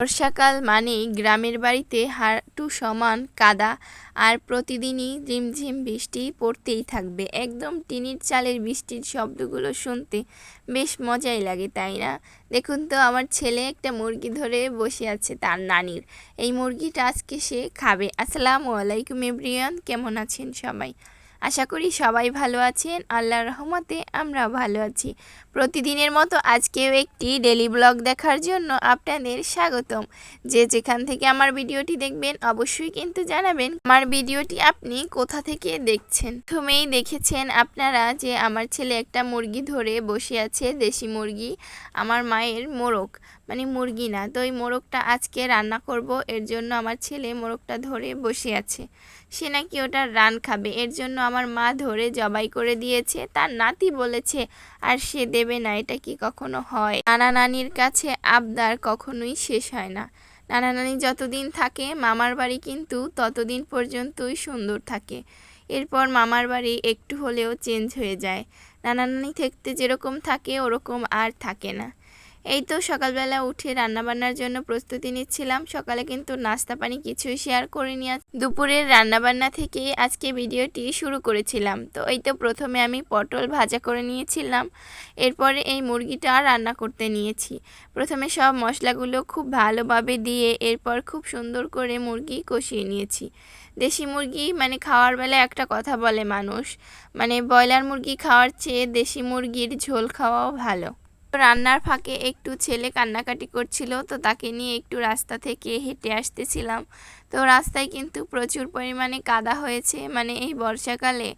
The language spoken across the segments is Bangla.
বর্ষাকাল মানেই গ্রামের বাড়িতে হাঁটু সমান কাদা আর প্রতিদিনই ঝিমঝিম বৃষ্টি পড়তেই থাকবে। একদম টিনের চালের বৃষ্টির শব্দগুলো শুনতে বেশ মজাই লাগে, তাই না? দেখুন তো, আমার ছেলে একটা মুরগি ধরে বসে আছে তার নানির। এই মুরগিটা আজকে সে খাবে। আসসালামু আলাইকুম এভরিয়ান কেমন আছেন সবাই? আশা করি সবাই ভালো আছেন। আল্লাহর রহমতে আমরা ভালো আছি। প্রতিদিনের মতো আজকেও একটি ডেলি ব্লগ দেখার জন্য আপনাদের স্বাগতম। যে যেখান থেকে আমার ভিডিওটি দেখবেন, অবশ্যই কিন্তু জানাবেন আমার ভিডিওটি আপনি কোথা থেকে দেখছেন। প্রথমেই দেখেছেন আপনারা যে আমার ছেলে একটা মুরগি ধরে বসে আছে, দেশি মুরগি, আমার মায়ের মোরগ। মানে মুরগি না, তো ওই মোরগটা আজকে রান্না করব, এর জন্য আমার ছেলে মোরগটা ধরে বসে আছে। সে নাকি ওটা রান খাবে, এর জন্য আমার মা ধরে জবাই করে দিয়েছে, তার নাতি বলেছে, আর সে দেবে না, এটা কি কখনো হয়? নানা নানির কাছে আবদার কখনোই শেষ হয় না। নানা নানি যতদিন থাকে, মামার বাড়ি কিন্তু ততদিন পর্যন্তই সুন্দর থাকে। এরপর মামার বাড়ি একটু হলেও চেঞ্জ হয়ে যায়। নানা নানি থাকতে যেরকম থাকে, ওরকম আর থাকে না। এই তো সকালবেলা উঠে রান্নাবান্নার জন্য প্রস্তুতি নিচ্ছিলাম। সকালে কিন্তু নাস্তা পানি কিছুই শেয়ার করিনি। আজ দুপুরের রান্নাবান্না থেকে আজকে ভিডিওটি শুরু করেছিলাম। তো এই তো প্রথমে আমি পটল ভাজা করে নিয়েছিলাম। এরপরে এই মুরগিটা রান্না করতে নিয়েছি। প্রথমে সব মশলাগুলো খুব ভালোভাবে দিয়ে এরপর খুব সুন্দর করে মুরগি কষিয়ে নিয়েছি। দেশি মুরগি মানে খাওয়ার বেলা একটা কথা বলে মানুষ। মানে ব্রয়লার মুরগি খাওয়ার চেয়ে দেশি মুরগির ঝোল খাওয়াও ভালো। রান্নার ফাঁকে একটু ছেলে কান্নাকাটি করছিল, তো তাকে নিয়ে একটু রাস্তা থেকে হেঁটে আসতেছিলাম। তো রাস্তায় কিন্তু প্রচুর পরিমাণে কাদা হয়েছে। মানে এই বর্ষাকালে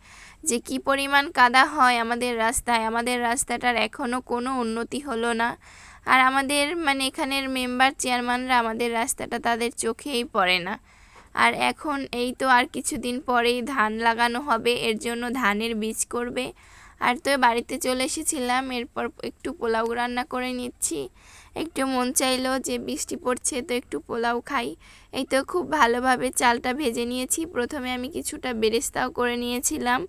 যে কি পরিমাণ কাদা হয় আমাদের রাস্তায়, আমাদের রাস্তাটার এখনও কোনো উন্নতি হলো না। আর আমাদের মানে এখানের মেম্বার চেয়ারম্যানরা আমাদের রাস্তাটা তাদের চোখেই পড়ে না। আর এখন এই তো আর কিছুদিন পরেই ধান লাগানো হবে, এর জন্য ধানের বীজ করবে। আর তো বাড়িতে চলে এসেছিলাম এরপর একটু পোলাও রান্না করে নিচ্ছি। একটু মন চাইলো যে বৃষ্টি পড়ছে, তো একটু পোলাও খাই। এই তো খুব ভালোভাবে চালটা ভেজে নিয়েছি। প্রথমে আমি কিছুটা বেরেস্তাও করে নিয়েছিলাম।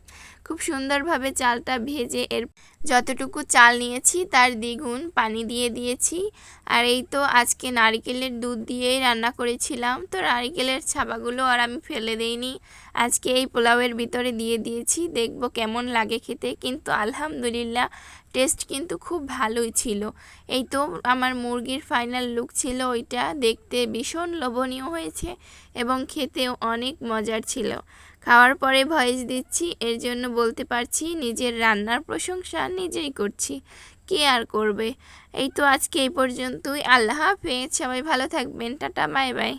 খুব সুন্দরভাবে চালটা ভেজে এর যতটুকু চাল নিয়েছি তার দ্বিগুণ পানি দিয়ে দিয়েছি। আর এই তো আজকে নারিকেলের দুধ দিয়েই রান্না করেছিলাম। তো নারিকেলের ছাপাগুলো আর আমি ফেলে দেইনি। আজকে এই পোলাওয়ের ভিতরে দিয়ে দিয়েছি। দেখব কেমন লাগে খেতে। কিন্তু আলহামদুলিল্লাহ, টেস্ট কিন্তু খুব ভালোই ছিল। এই তো আমার মুরগির ফাইনাল লুক ছিল ওইটা। দেখতে ভীষণ লোভনীয় হয়েছে এবং খেতেও অনেক মজার ছিল। খাওয়ার পরে ভয়েস দিচ্ছি, এর জন্য বলতে পারছি, নিজের রান্নার প্রশংসা নিজেই করছি। কে আর করবে? এই তো আজকে এই পর্যন্তই। আল্লাহ হাফেজ। সবাই ভালো থাকবেন। Tata, bye bye.